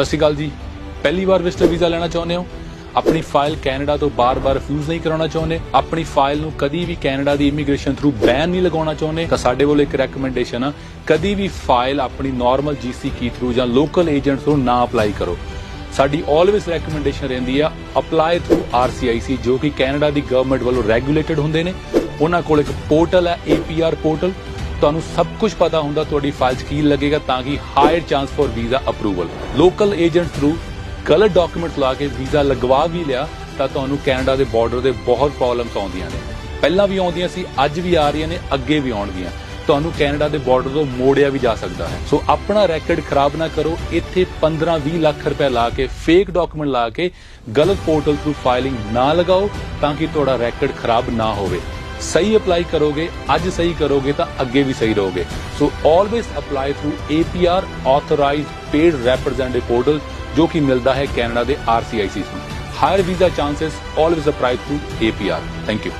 ਸਤਿ ਸ਼੍ਰੀ ਅਕਾਲ ਜੀ। ਪਹਿਲੀ ਵਾਰ ਵਿਜ਼ਟਰ ਵੀਜ਼ਾ ਲੈਣਾ ਚਾਹੁੰਦੇ ਹੋ? ਆਪਣੀ ਫਾਈਲ ਕੈਨੇਡਾ ਤੋਂ ਬਾਰ-ਬਾਰ ਰਿਫਿਊਜ਼ ਨਹੀਂ ਕਰਾਉਣਾ ਚਾਹੁੰਦੇ? ਆਪਣੀ ਫਾਈਲ ਨੂੰ ਕਦੀ ਵੀ ਕੈਨੇਡਾ ਦੀ ਇਮੀਗ੍ਰੇਸ਼ਨ ਥਰੂ ਬੈਨ ਨਹੀਂ ਲਗਾਉਣਾ ਚਾਹੁੰਦੇ? ਤਾਂ ਸਾਡੇ ਕੋਲ ਇੱਕ ਰეკਮੈਂਡੇਸ਼ਨ ਆ, ਕਦੀ ਵੀ ਫਾਈਲ ਆਪਣੀ ਨਾਰਮਲ ਜੀਸੀ ਕੀ ਥਰੂ ਜਾਂ ਲੋਕਲ ਏਜੰਟ ਥਰੂ ਨਾ ਅਪਲਾਈ ਕਰੋ। ਸਾਡੀ ਆਲਵੇਸ ਰეკਮੈਂਡੇਸ਼ਨ ਰਹਿੰਦੀ ਆ ਅਪਲਾਈ ਥਰੂ ਆਰਸੀਆਈਸੀ ਜੋ ਕਿ ਕੈਨੇਡਾ ਦੀ ਗਵਰਨਮੈਂਟ ਵੱਲੋਂ ਰੈਗੂਲੇਟਡ ਹੁੰਦੇ ਨੇ। ਉਹਨਾਂ ਕੋਲ ਇੱਕ ਪੋਰਟਲ ਹੈ APR ਪੋਰਟਲ ਤੁਹਾਨੂੰ ਸਭ ਕੁਝ ਪਤਾ ਹੁੰਦਾ, ਤੁਹਾਡੀ ਫਾਈਲ 'ਚ ਕੀ ਲੱਗੇਗਾ ਤਾਂ ਕਿ higher chance for visa approval local agent through ਗਲਤ ਡਾਕੂਮੈਂਟਸ ਲਾ ਕੇ ਵੀਜ਼ਾ ਲਗਵਾ ਵੀ ਲਿਆ, ਤਾਂ ਤੁਹਾਨੂੰ ਕੈਨੇਡਾ ਦੇ ਬਾਰਡਰ ਦੇ ਬਹੁਤ ਪ੍ਰੋਬਲਮਸ ਆਉਂਦੀਆਂ ਨੇ। ਪਹਿਲਾਂ ਵੀ ਆਉਂਦੀਆਂ ਸੀ, ਅੱਜ ਵੀ ਆ ਰਹੀਆਂ ਨੇ, ਅੱਗੇ ਵੀ ਆਉਣਗੀਆਂ। ਤੁਹਾਨੂੰ ਕੈਨੇਡਾ ਦੇ ਬਾਰਡਰ ਤੋਂ ਮੋੜਿਆ ਵੀ ਜਾ ਸਕਦਾ ਹੈ। ਸੋ ਆਪਣਾ ਰੈਕੋਰਡ ਖਰਾਬ ਨਾ ਕਰੋ, ਇੱਥੇ 15-20 ਲੱਖ ਰੁਪਏ ਲਾ ਕੇ ਫੇਕ ਡਾਕੂਮੈਂਟ ਲਾ ਕੇ, ਗਲਤ ਪੋਰਟਲ ਥਰੂ ਫਾਈਲਿੰਗ ਨਾ ਲਗਾਓ, ਤਾਂ ਕਿ ਤੁਹਾਡਾ ਰੈਕੋਰਡ ਖਰਾਬ ਨਾ ਹੋਵੇ। ਸਹੀ ਅਪਲਾਈ ਕਰੋਗੇ, ਅੱਜ ਸਹੀ ਕਰੋਗੇ ਤਾਂ ਅੱਗੇ ਵੀ ਸਹੀ ਰਹੋਗੇ। So always apply through APR authorized paid representative portal ਜੋ ਕਿ ਮਿਲਦਾ ਹੈ ਕੈਨੇਡਾ ਦੇ RCIC ਨੂੰ higher visa chances always apply through APR thank you